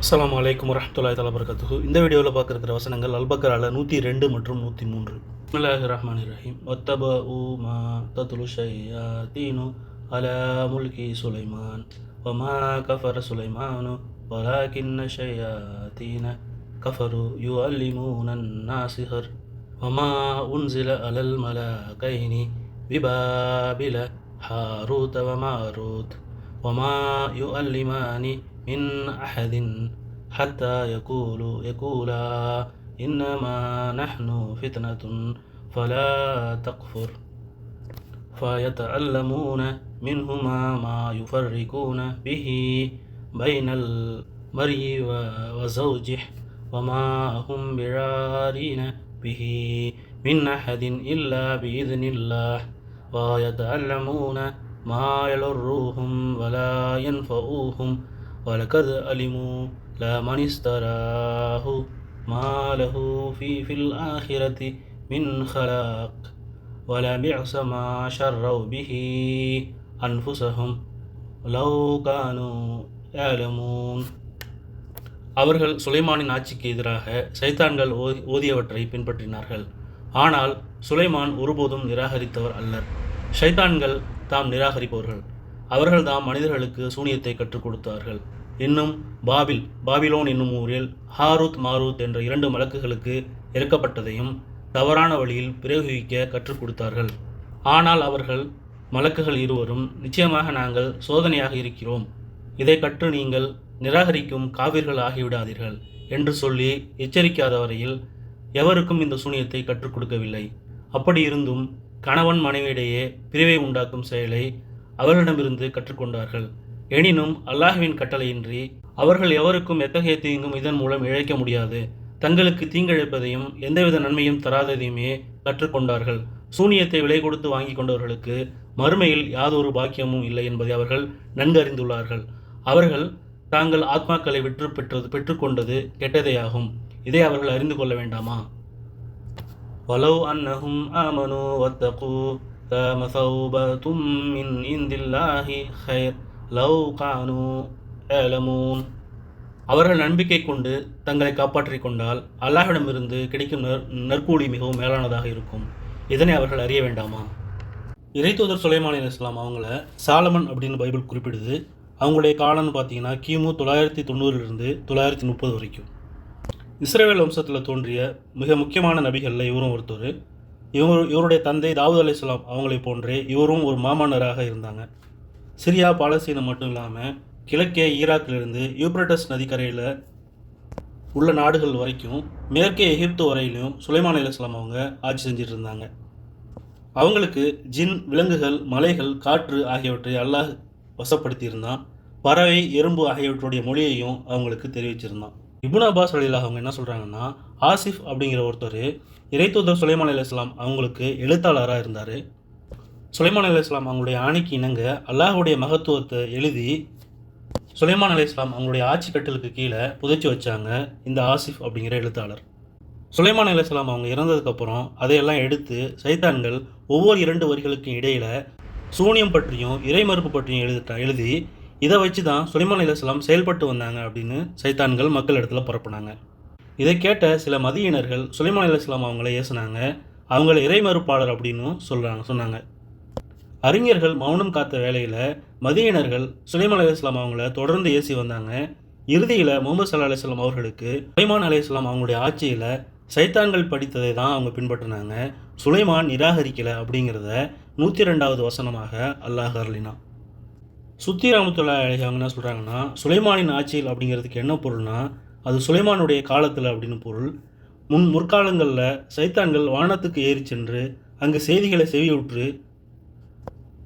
அஸ்லாம் வலைக்கம் வரமத்துல்லாய் தலா பரகத்துஹு இந்த வீடியோவில் பார்க்குற வசனங்கள் அல்பக்கரால நூற்றி ரெண்டு மற்றும் நூற்றி மூன்று. அல்லாஹ் ரஹ்மான் ரஹீம். ஒத்தப உமா தத்துலு ஷையா தீனு அலா முல்கி சுலைமான். ஒமா கஃபர சுலைமானு ஒலா கின்ன ஷையா தீன கஃபரு யு அல்லி அல்லிமூனன் நாசிஹர் ஒமா உன்சில அலல் மல கைனி விபாபில ஹாரூத் வமாரூத் وما يؤلمان من أحد حتى يقولوا يقولا إنما نحن فتنة فلا تكفر. فيتعلمون منهما ما يفرقون به بين المرء وزوجه وما هم بعارين به من أحد إلا بإذن الله. ويتعلمون ما يضرهم ولا ينفعوهم ولقد علموا لا من اشتراه ما له في, في الآخرة من خلاق ولبئس ما شروا به أنفسهم لو كانوا يعلمون அவர்கள் சுலைமானின் ஆட்சிக்கு எதிராக சைத்தான்கள் ஓ- ஓதியவற்றை பின்பற்றினார்கள் ஆனால் சுலைமான் ஒருபோதும் நிராகரித்தவர் அல்லர் ஷைத்தான்கள் தாம் நிராகரிப்பவர்கள். அவர்கள் தாம் மனிதர்களுக்கு சூனியத்தை கற்றுக் கொடுத்தார்கள். இன்னும் பாபில் பாபிலோன் என்னும் ஊரில் ஹாரூத் மாரூத் என்ற இரண்டு மலக்குகளுக்கு இறக்கப்பட்டதையும் தவறான வழியில் பிரயோகிக்க கற்றுக் கொடுத்தார்கள். ஆனால் அவர்கள் மலக்குகள் இருவரும் நிச்சயமாக நாங்கள் சோதனையாக இருக்கிறோம். இதை கற்று நீங்கள் நிராகரிக்கும் காவிர்கள் ஆகிவிடாதீர்கள் என்று சொல்லி எச்சரிக்காத வரையில் எவருக்கும் இந்த சூனியத்தை கற்றுக் கொடுக்கவில்லை. அப்படி இருந்தும் கணவன் மனைவியிடையே பிரிவை உண்டாக்கும் செயலை அவர்களிடமிருந்து கற்றுக்கொண்டார்கள். எனினும் அல்லாஹுவின் கட்டளையின்றி அவர்கள் எவருக்கும் எத்தகைய தீங்கும் இதன் மூலம் இழைக்க முடியாது. தங்களுக்கு தீங்கிழைப்பதையும் எந்தவித நன்மையும் தராததையுமே கற்றுக்கொண்டார்கள். சூனியத்தை விலை கொடுத்து வாங்கி கொண்டவர்களுக்கு மறுமையில் யாதொரு பாக்கியமும் இல்லை என்பதை அவர்கள் நன்கறிந்துள்ளார்கள். அவர்கள் தாங்கள் ஆத்மாக்களை விற்று பெற்றது பெற்றுக்கொண்டது கெட்டதேயாகும் இதை அவர்கள் அறிந்து கொள்ள வேண்டாமா? ولو أنهم آمنوا واتقوا لمثوبة من عند الله خير لو كانوا يعلمون அவர்கள் நம்பிக்கை கொண்டு தங்களை காப்பாற்றிக் கொண்டால் அல்லாஹ்விடமிருந்து கிடைக்கும் நற் நற்கூலி மிகவும் மேலானதாக இருக்கும் இதனை அவர்கள் அறிய வேண்டாமா இறைத்தூதர் சுலைமான் அலி இஸ்லாம் அவங்கள சாலமன் அப்படின்னு பைபிள் குறிப்பிடுது அவங்களுடைய காலம்னு பார்த்தீங்கன்னா கிமு தொள்ளாயிரத்தி தொண்ணூறிலிருந்து தொள்ளாயிரத்தி முப்பது வரைக்கும் இஸ்ரேவேல் வம்சத்தில் தோன்றிய மிக முக்கியமான நபிகளில் இவரும் ஒருத்தர். இவர் இவருடைய தந்தை தாவூத் அலைஹிஸ்ஸலாம் அவங்களை போன்றே இவரும் ஒரு மாமன்னராக இருந்தாங்க. சிரியா பாலஸ்தீனம் மட்டும் இல்லாமல் கிழக்கே ஈராக்கிலிருந்து யூப்ரட்டஸ் நதிக்கரையில் உள்ள நாடுகள் வரைக்கும் மேற்கே எகிப்து வரையிலும் சுலைமான் அலிஸ்லாம் அவங்க ஆட்சி செஞ்சுட்டு இருந்தாங்க. அவங்களுக்கு ஜின் விலங்குகள் மலைகள் காற்று ஆகியவற்றை அல்லாஹ் வசப்படுத்தியிருந்தான். பறவை எறும்பு ஆகியவற்றுடைய மொழியையும் அவங்களுக்கு தெரிவிச்சிருந்தான். இபுன் அப்பாஸ் வழியில் அவங்க என்ன சொல்கிறாங்கன்னா ஆசிஃப் அப்படிங்கிற ஒருத்தர் இறைத்தூதர் சுலைமான் அலைஹிஸ்ஸலாம் அவங்களுக்கு எழுத்தாளராக இருந்தார். சுலைமான் அலைஹிஸ்ஸலாம் அவங்களுடைய ஆணைக்கு இணங்க அல்லாஹுடைய மகத்துவத்தை எழுதி சுலைமான் அலைஹிஸ்ஸலாம் அவங்களுடைய ஆட்சி கட்டலுக்கு கீழே புதைச்சி வச்சாங்க இந்த ஆசிஃப் அப்படிங்கிற எழுத்தாளர். சுலைமான் அலைஹிஸ்ஸலாம் அவங்க இறந்ததுக்கப்புறம் அதையெல்லாம் எடுத்து சைத்தான்கள் ஒவ்வொரு இரண்டு வரிகளுக்கும் இடையில் சூனியம் பற்றியும் இறைமறுப்பு பற்றியும் எழுதிட்டா எழுதி இதை வச்சு தான் சுலைமான் அலைஹிஸ்ஸலாம் செயல்பட்டு வந்தாங்க அப்படின்னு சைத்தான்கள் மக்கள் இடத்துல பரப்புனாங்க இதை கேட்ட சில மதியினர்கள் சுலைமான் அலைஹிஸ்ஸலாம் அவங்கள ஏசுனாங்க. அவங்கள இறைமறுப்பாளர் அப்படின்னும் சொல்கிறாங்க சொன்னாங்க. அறிஞர்கள் மௌனம் காத்த வேலையில் மதியினர்கள் சுலைமான் அலைஹிஸ்ஸலாம் அவங்கள தொடர்ந்து ஏசி வந்தாங்க. இறுதியில் முகமது சல்லா அலிஸ்லாம் அவர்களுக்கு சுலைமான் அலைஹிஸ்ஸலாம் அவங்களுடைய ஆட்சியில் சைத்தான்கள் படித்ததை தான் அவங்க பின்பற்றினாங்க. சுலைமான் நிராகரிக்கலை அப்படிங்கிறத நூற்றி ரெண்டாவது வசனமாக அல்லாஹ் அருளினான். சுத்தி ராமத்துல்லா அவங்க என்ன சொல்கிறாங்கன்னா சுலைமானின் ஆட்சியில் அப்படிங்கிறதுக்கு என்ன பொருள்னா அது சுலைமானுடைய காலத்தில் அப்படின்னு பொருள். முன் முற்காலங்களில் சைத்தான்கள் வானத்துக்கு ஏறி சென்று அங்கு செய்திகளை செவியுற்று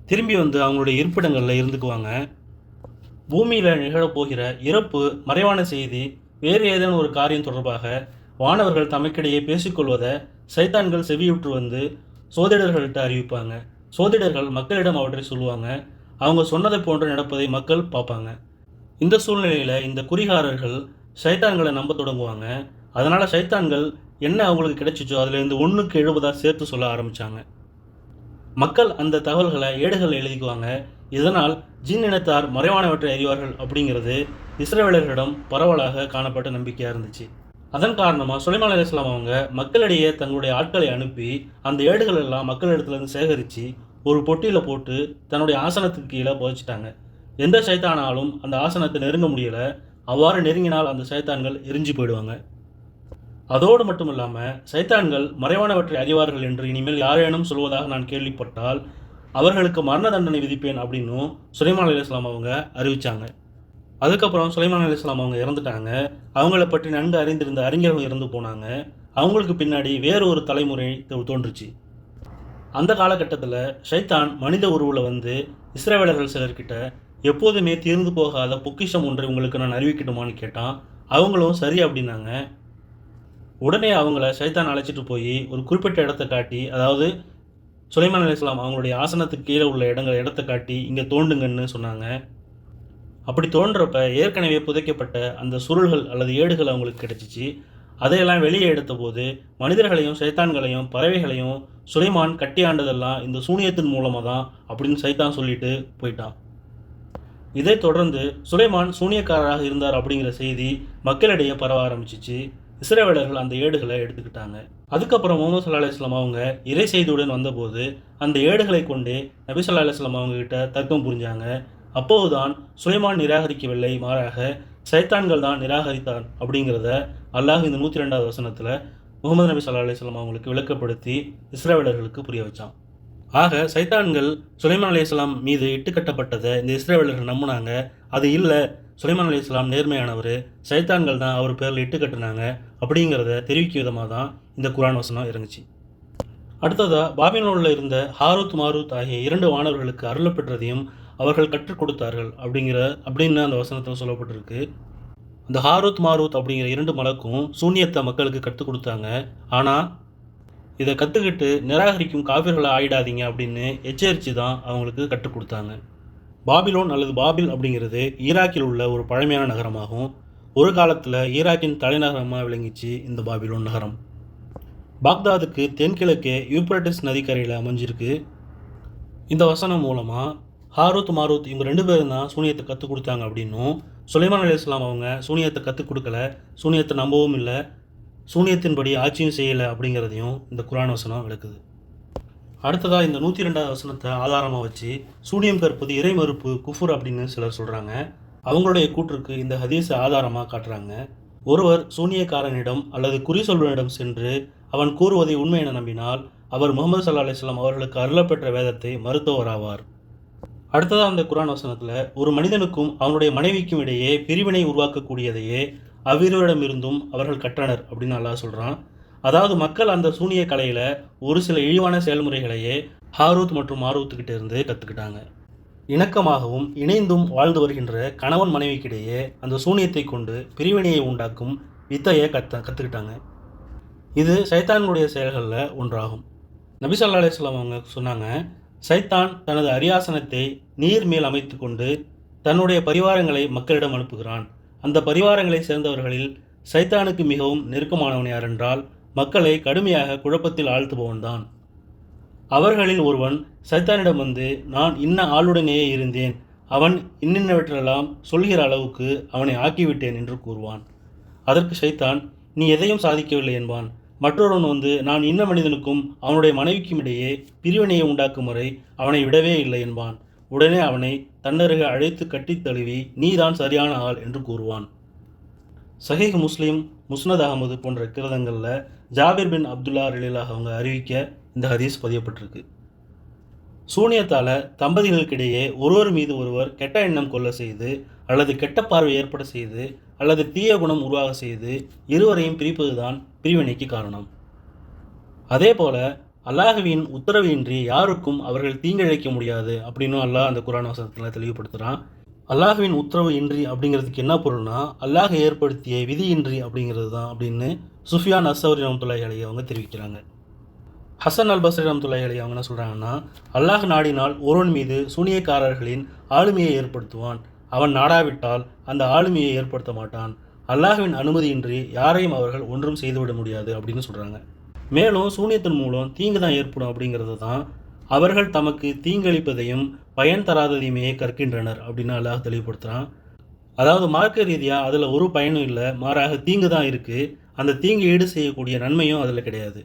திரும்பி வந்து அவங்களுடைய இருப்பிடங்களில் இருந்துக்குவாங்க. பூமியில் நிகழப்போகிற இறப்பு மறைவான செய்தி வேறு ஏதேனும் ஒரு காரியம் தொடர்பாக வானவர்கள் தமக்கிடையே பேசிக்கொள்வதை சைத்தான்கள் செவியுற்று வந்து சோதிடர்கள்ட்ட அறிவிப்பாங்க. சோதிடர்கள் மக்களிடம் அவற்றை சொல்லுவாங்க. அவங்க சொன்னதை போன்று நடப்பதை மக்கள் பார்ப்பாங்க. இந்த சூழ்நிலையில் இந்த குறிகாரர்கள் சைத்தான்களை நம்ப தொடங்குவாங்க. அதனால் சைத்தான்கள் என்ன அவங்களுக்கு கிடைச்சிச்சோ அதுலேருந்து ஒன்றுக்கு எழுபதாக சேர்த்து சொல்ல ஆரம்பித்தாங்க மக்கள் அந்த தகவல்களை ஏடுகள் எழுதிக்குவாங்க. இதனால் ஜின் இனத்தார் மறைவானவற்றை அறிவார்கள் அப்படிங்கிறது இஸ்ரேலர்களிடம் பரவலாக காணப்பட்ட நம்பிக்கையாக இருந்துச்சு. அதன் காரணமாக சுலைமான் அலையாம் அவங்க மக்களிடையே தங்களுடைய ஆட்களை அனுப்பி அந்த ஏடுகள் எல்லாம் மக்களிடத்துலேருந்து சேகரித்து ஒரு பொட்டியில் போட்டு தன்னுடைய ஆசனத்துக்கு கீழே புதைச்சிட்டாங்க. எந்த சைத்தானாலும் அந்த ஆசனத்தை நெருங்க முடியலை. அவ்வாறு நெருங்கினால் அந்த சைத்தான்கள் எரிஞ்சு போயிடுவாங்க. அதோடு மட்டும் இல்லாமல் சைத்தான்கள் மறைவானவற்றை அறிவார்கள் என்று இனிமேல் யாரேனும் சொல்வதாக நான் கேள்விப்பட்டால் அவர்களுக்கு மரண தண்டனை விதிப்பேன் அப்படின்னும் சுலைமான் அலையாம் அவங்க அறிவித்தாங்க அதுக்கப்புறம் சுலைமான் அலிஸ்லாம் அவங்க இறந்துட்டாங்க. அவங்கள பற்றி நன்கு அறிந்திருந்த அறிஞர்கள் இறந்து போனாங்க. அவங்களுக்கு பின்னாடி வேறு ஒரு தலைமுறை தோ- தோன்றுச்சு. அந்த காலகட்டத்தில் ஷைத்தான் மனித உருவில் வந்து இஸ்ரேவேலர்கள் சிலர்கிட்ட எப்போதுமே தீர்ந்து போகாத பொக்கிஷம் ஒன்றை உங்களுக்கு நான் அறிவிக்கட்டுமான்னு கேட்டான். அவங்களும் சரி அப்படின்னாங்க. உடனே அவங்கள சைத்தான் அழைச்சிட்டு போய் ஒரு குறிப்பிட்ட இடத்த காட்டி அதாவது சுலைமான் அலிஸ்லாம் அவங்களுடைய ஆசனத்துக்கு கீழே உள்ள இடங்கள் இடத்த காட்டி இங்கே தோண்டுங்கன்னு சொன்னாங்க. அப்படி தோன்றப்ப ஏற்கனவே புதைக்கப்பட்ட அந்த சுருள்கள் அல்லது ஏடுகள் அவங்களுக்கு கிடைச்சிச்சு. அதையெல்லாம் வெளியே எடுத்தபோது மனிதர்களையும் சைத்தான்களையும் பறவைகளையும் சுலைமான் கட்டி ஆண்டதெல்லாம் இந்த சூனியத்தின் மூலமாக தான் அப்படின்னு சைத்தான் சொல்லிட்டு போயிட்டான். இதைத் தொடர்ந்து சுலைமான் சூனியக்காரராக இருந்தார் அப்படிங்கிற செய்தி மக்களிடையே பரவ ஆரம்பிச்சிச்சு. இஸ்ரேவேலர்கள் அந்த ஏடுகளை எடுத்துக்கிட்டாங்க. அதுக்கப்புறம் முகமது சல்லா அலிஸ்லாம் அவங்க இறை செய்தியுடன் வந்தபோது அந்த ஏடுகளை கொண்டே நபி சல்லா அலிஸ்லாம் அவங்க கிட்ட தர்க்கம் புரிஞ்சாங்க. அப்போதுதான் சுலைமான் நிராகரிக்கவில்லை மாறாக சைத்தான்கள் தான் நிராகரித்தான் அப்படிங்கிறத அல்லாஹ் இந்த நூற்றி ரெண்டாவது வசனத்தில் முகமது நபி சல்லா அலிஸ்லாம் அவங்களுக்கு விளக்கப்படுத்தி இஸ்ரேவேலர்களுக்கு புரிய வச்சான். ஆக சைத்தான்கள் சுலைமான் அலையாம் மீது இட்டுக்கட்டப்பட்டதை இந்த இஸ்ரேவேலர்கள் நம்பினாங்க. அது இல்லை சுலைமான் அலையாம் நேர்மையானவர் சைத்தான்கள் தான் அவர் பேரில் இட்டுக்கட்டுனாங்க அப்படிங்கிறத தெரிவிக்கும் விதமாக தான் இந்த குரான் வசனம் இறங்குச்சு. அடுத்ததாக பாபிலோனில் இருந்த ஹாரூத் மாரூத் ஆகிய இரண்டு வானவர்களுக்கு அருளப்பெற்றதையும் அவர்கள் கற்றுக் கொடுத்தார்கள் அப்படிங்கிற அப்படின்னு அந்த வசனத்தில் சொல்லப்பட்டிருக்கு. அந்த ஹாரூத் மாரூத் அப்படிங்கிற இரண்டு மலக்கும் சூன்யத்தை மக்களுக்கு கற்றுக் கொடுத்தாங்க. ஆனால் இதை கற்றுக்கிட்டு நிராகரிக்கும் காவிர்களை ஆயிடாதீங்க அப்படின்னு எச்சரித்து தான் அவங்களுக்கு கற்றுக் கொடுத்தாங்க. பாபிலோன் அல்லது பாபில் அப்படிங்கிறது ஈராக்கில் உள்ள ஒரு பழமையான நகரமாகும். ஒரு காலத்தில் ஈராக்கின் தலைநகரமாக விளங்கிச்சு இந்த பாபிலோன் நகரம். பாக்தாதுக்கு தென்கிழக்கே யூப்ரட்டிஸ் நதிக்கரையில் அமைஞ்சிருக்கு. இந்த வசனம் மூலமாக ஹாரூத் மாரூத் இவங்க ரெண்டு பேரும் தான் சூனியத்தை கற்றுக் கொடுத்தாங்க அப்படின்னும் சுலைமான் அலி இஸ்லாம் அவங்க சூனியத்தை கற்றுக் கொடுக்கல சூனியத்தை நம்பவும் இல்லை சூனியத்தின்படி ஆட்சியும் செய்யலை அப்படிங்கிறதையும் இந்த குரான் வசனம் விளக்குது. அடுத்ததாக இந்த நூற்றி ரெண்டாவது வசனத்தை ஆதாரமாக வச்சு சூனியம் கற்பது இறை மறுப்பு குஃபுர் அப்படின்னு சிலர் சொல்கிறாங்க அவங்களுடைய கூற்றுக்கு இந்த ஹதீஸை ஆதாரமாக காட்டுறாங்க. ஒருவர் சூனியக்காரனிடம் அல்லது குறி சொல்வனிடம் சென்று அவன் கூறுவதை உண்மை என நம்பினால் அவர் முகமது சல்லா அலிஸ்லாம் அவர்களுக்கு அருளப்பெற்ற வேதத்தை மறுத்தவராவார். அடுத்ததாக அந்த குரான் வசனத்தில் ஒரு மனிதனுக்கும் அவனுடைய மனைவிக்கும் இடையே பிரிவினை உருவாக்கக்கூடியதையே அவ்விருவரிடமிருந்தும் அவர்கள் கற்றனர் அப்படின்னு நல்லா சொல்கிறான் அதாவது மக்கள் அந்த சூனிய கலையில் ஒரு சில இழிவான செயல்முறைகளையே ஹாரூத் மற்றும் மாரூத்துக்கிட்ட இருந்து கற்றுக்கிட்டாங்க இணக்கமாகவும் இணைந்தும் வாழ்ந்து வருகின்ற கணவன் மனைவிக்கிடையே அந்த சூனியத்தை கொண்டு பிரிவினையை உண்டாக்கும் வித்தையை கத்த கற்றுக்கிட்டாங்க இது சைத்தானுடைய செயல்களில் ஒன்றாகும். நபிசல்லா அலிஸ்லாம் அவங்க சொன்னாங்க சைத்தான் தனது அரியாசனத்தை நீர் மேல் அமைத்து கொண்டு தன்னுடைய பரிவாரங்களை மக்களிடம் அனுப்புகிறான். அந்த பரிவாரங்களை சேர்ந்தவர்களில் சைத்தானுக்கு மிகவும் நெருக்கமானவன் யாரென்றால் மக்களை கடுமையாக குழப்பத்தில் ஆழ்த்துபவன்தான். அவர்களில் ஒருவன் சைத்தானிடம் வந்து நான் இன்ன ஆளுடனேயே இருந்தேன். அவன் இன்னின்னவற்றெல்லாம் சொல்கிற அளவுக்கு அவனை ஆக்கிவிட்டேன் என்று கூறுவான். அதற்கு சைத்தான் நீ எதையும் சாதிக்கவில்லை என்பான். மற்றொருவன் வந்து நான் இன்ன மனிதனுக்கும் அவனுடைய மனைவிக்கும் இடையே பிரிவினையை உண்டாக்கும் வரை அவனை விடவே இல்லை என்பான். உடனே அவனை தன்னருகே அழைத்து கட்டித் தழுவி நீதான் சரியான ஆள் என்று கூறுவான். சஹீஹ் முஸ்லீம் முஸ்னத் அகமது போன்ற கிரதங்களில் ஜாபிர் பின் அப்துல்லா ரலீலாக அவங்க அறிவிக்க இந்த ஹதீஸ் பதியப்பட்டிருக்கு. சூனியத்தால் தம்பதிகளுக்கிடையே ஒருவர் மீது ஒருவர் கெட்ட எண்ணம் கொள்ள செய்து அல்லது கெட்ட பார்வை ஏற்பட செய்து அல்லது தீய குணம் உருவாக செய்து இருவரையும் பிரிப்பதுதான் பிரிவினைக்கு காரணம். அதே போல அல்லாஹுவின் உத்தரவின்றி யாருக்கும் அவர்கள் தீங்கிழைக்க முடியாது அப்படின்னு அல்லாஹ் அந்த குரான் வசனத்தில் தெளிவுபடுத்துகிறான் அல்லாஹுவின் உத்தரவு இன்றி அப்படிங்கிறதுக்கு என்ன பொருள்னா அல்லாஹ் ஏற்படுத்திய விதியின்றி அப்படிங்கிறது தான் அப்படின்னு சுஃபியான் அசௌரி ரஹமத்துல்லாஹி அலைஹி அவங்க தெரிவிக்கிறாங்க. ஹசன் அல் பஸ்ரி ரஹமத்துல்லாஹி அவங்க என்ன சொல்கிறாங்கன்னா அல்லாஹ் நாடினால் ஒருவன் மீது சூனியக்காரர்களின் ஆளுமையை ஏற்படுத்துவான். அவன் நாடாவிட்டால் அந்த ஆளுமையை ஏற்படுத்த மாட்டான். அல்லாஹுவின் அனுமதியின்றி யாரையும் அவர்கள் ஒன்றும் செய்துவிட முடியாது அப்படின்னு சொல்கிறாங்க மேலும் சூனியத்தின் மூலம் தீங்கு தான் ஏற்படும் அப்படிங்கிறது தான் அவர்கள் தமக்கு தீங்களிப்பதையும் பயன் தராததையுமே கற்கின்றனர் அப்படின்னு அல்லாஹ் தெளிவுபடுத்துகிறான் அதாவது மார்க்க ரீதியாக அதில் ஒரு பயனும் இல்லை மாறாக தீங்கு தான் இருக்குது அந்த தீங்கு ஈடு செய்யக்கூடிய நன்மையும் அதில் கிடையாது.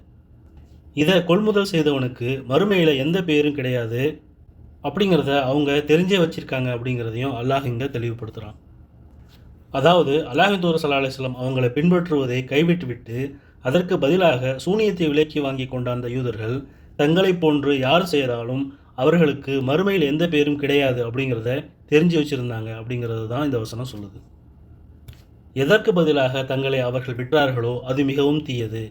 இதை கொள்முதல் செய்தவனுக்கு மறுமையில் எந்த பேரும் கிடையாது. அப்படிங்கிறத அவங்க தெரிஞ்சே வச்சுருக்காங்க அப்படிங்கிறதையும் அல்லாஹ் இங்கே தெளிவுபடுத்துகிறான் அதாவது அல்லாஹிந்தூர் சல்லா அலிஸ்லாம் அவங்களை பின்பற்றுவதை கைவிட்டுவிட்டு அதற்கு பதிலாக சூனியத்தை விலக்கி வாங்கி கொண்ட அந்த யூதர்கள் தங்களைப் போன்று யார் செய்தாலும் அவர்களுக்கு மறுமையில் எந்த பேரும் கிடையாது அப்படிங்கிறத தெரிஞ்சு வச்சுருந்தாங்க அப்படிங்கிறது தான் இந்த வசனம் சொல்லுது. எதற்கு பதிலாக தங்களை அவர்கள் விற்றார்களோ அது மிகவும் தீயது.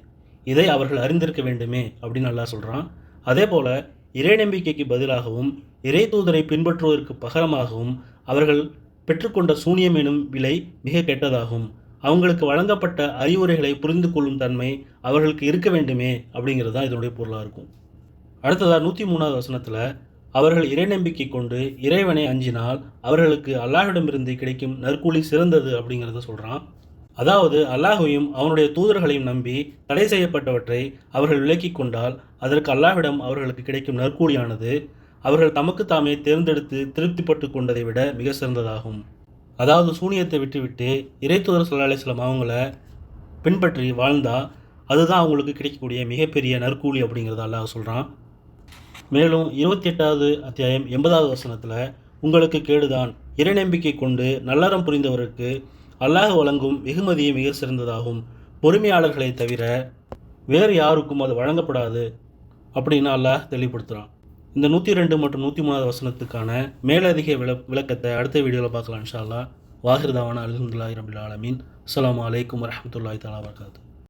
இதை அவர்கள் அறிந்திருக்க வேண்டுமே அப்படின்னு நல்லா சொல்கிறான் அதே போல் இறை நம்பிக்கைக்கு பதிலாகவும் இறை தூதரை பின்பற்றுவதற்கு பகரமாகவும் அவர்கள் பெற்றுக்கொண்ட சூனியம் எனும் விலை மிக கெட்டதாகும். அவங்களுக்கு வழங்கப்பட்ட அறிவுரைகளை புரிந்து கொள்ளும் தன்மை அவர்களுக்கு இருக்க வேண்டுமே அப்படிங்கிறது தான் இதனுடைய பொருளாக இருக்கும். அடுத்ததாக நூற்றி மூணாவது வசனத்தில் அவர்கள் இறை நம்பிக்கை கொண்டு இறைவனை அஞ்சினால் அவர்களுக்கு அல்லாஹிடமிருந்து கிடைக்கும் நற்கூலி சிறந்தது அப்படிங்கிறத சொல்கிறான் அதாவது அல்லாஹையும் அவனுடைய தூதர்களையும் நம்பி தடை செய்யப்பட்டவற்றை அவர்கள் விலக்கி கொண்டால் அதற்கு அல்லாஹ்விடம் அவர்களுக்கு கிடைக்கும் நற்கூலியானது அவர்கள் தமக்கு தாமே தேர்ந்தெடுத்து திருப்திப்பட்டு கொண்டதை விட மிக சிறந்ததாகும். அதாவது சூனியத்தை விட்டுவிட்டு இறைத்தூதர் சல்லா அலிஸ்லாம் அவங்கள பின்பற்றி வாழ்ந்தால் அதுதான் அவங்களுக்கு கிடைக்கக்கூடிய மிகப்பெரிய நற்கூலி அப்படிங்கிறத அல்லாஹ் சொல்கிறான் மேலும் இருபத்தி எட்டாவது அத்தியாயம் எண்பதாவது வசனத்தில் உங்களுக்கு கேடுதான். இறைநம்பிக்கை கொண்டு நல்லறம் புரிந்தவருக்கு அல்லாஹ் வழங்கும் வெகுமதியை மிக சிறந்ததாகும். பொறுமையாளர்களை தவிர வேறு யாருக்கும் அது வழங்கப்படாது அப்படின்னு அல்லாஹ் தெளிவுபடுத்துகிறான் இந்த நூற்றி ரெண்டு மற்றும் நூற்றி மூணாவது வசனத்துக்கான மேலதிக விள விளக்கத்தை அடுத்த வீடியோவில் பார்க்கலாம் இன்ஷா அல்லாஹ் வாஹிர்தாவான அலமதுல்லாஹி ரபுல் ஆலமீன். அஸ்லாம் வலைக்கம் வரஹமத்துல்லாஹி தலா வரகாத்து